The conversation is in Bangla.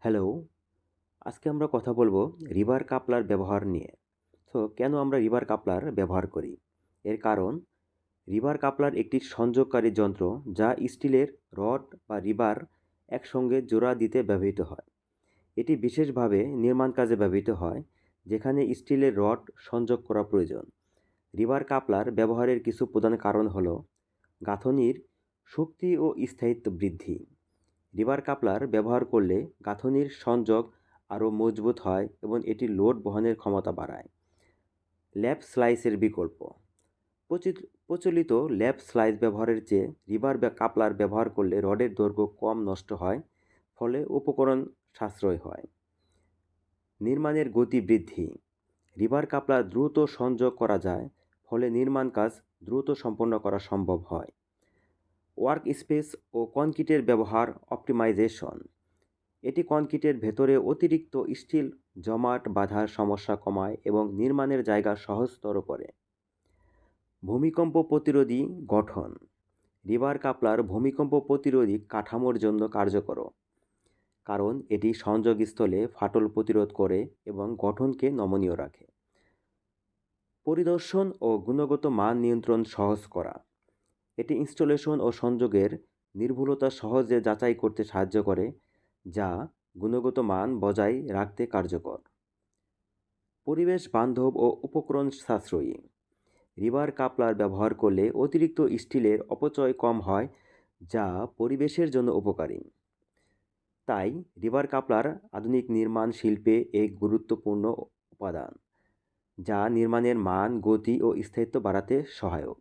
হ্যালো, আজকে আমরা কথা বলব রিভার কাপলার ব্যবহার নিয়ে। তো কেন আমরা রিভার কাপলার ব্যবহার করি? এর কারণ, রিভার কাপলার একটি সংযোগকারী যন্ত্র যা স্টিলের রড বা রিবার একসঙ্গে জোড়া দিতে ব্যবহৃত হয়। এটি বিশেষভাবে নির্মাণ কাজে ব্যবহৃত হয়, যেখানে স্টিলের রড সংযোগ করা প্রয়োজন। রিভার কাপলার ব্যবহারের কিছু প্রধান কারণ হলো, গাঁথনির শক্তি ও স্থায়িত্ব বৃদ্ধি। রিভার কাপলার ব্যবহার করলে গাঁথনির সংযোগ আরও মজবুত হয় এবং এটি লোড বহনের ক্ষমতা বাড়ায়। ল্যাপ স্লাইসের বিকল্প। প্রচি- প্রচলিত ল্যাপ স্লাইস ব্যবহারের চেয়ে রিভার কাপলার ব্যবহার করলে রডের দৈর্ঘ্য কম নষ্ট হয়, ফলে উপকরণ সাশ্রয় হয়। নির্মাণের গতি বৃদ্ধি। রিভার কাপলার দ্রুত সংযোগ করা যায়, ফলে নির্মাণ কাজ দ্রুত সম্পন্ন করা সম্ভব হয়। ওয়ার্ক স্পেস ও কনক্রিটের ব্যবহার অপটিমাইজেশন। এটি কনক্রিটের ভেতরে অতিরিক্ত স্টিল জমাট বাঁধার সমস্যা কমায় এবং নির্মাণের জায়গা সহজতর করে। ভূমিকম্প প্রতিরোধী গঠন। রিভার কাপলার ভূমিকম্প প্রতিরোধী কাঠামোর জন্য কার্যকর, কারণ এটি সংযোগস্থলে ফাটল প্রতিরোধ করে এবং গঠনকে নমনীয় রাখে। পরিদর্শন ও গুণগত মান নিয়ন্ত্রণ সহজ করা। এটি ইনস্টলেশন ও সংযোগের নির্ভুলতা সহজে যাচাই করতে সাহায্য করে, যা গুণগত মান বজায় রাখতে কার্যকর। পরিবেশ বান্ধব ও উপকরণ সাশ্রয়ী। রিভার কাপলার ব্যবহার করলে অতিরিক্ত স্টিলের অপচয় কম হয়, যা পরিবেশের জন্য উপকারী। তাই রিভার কাপলার আধুনিক নির্মাণ শিল্পে এক গুরুত্বপূর্ণ উপাদান, যা নির্মাণের মান, গতি ও স্থায়িত্ব বাড়াতে সহায়ক।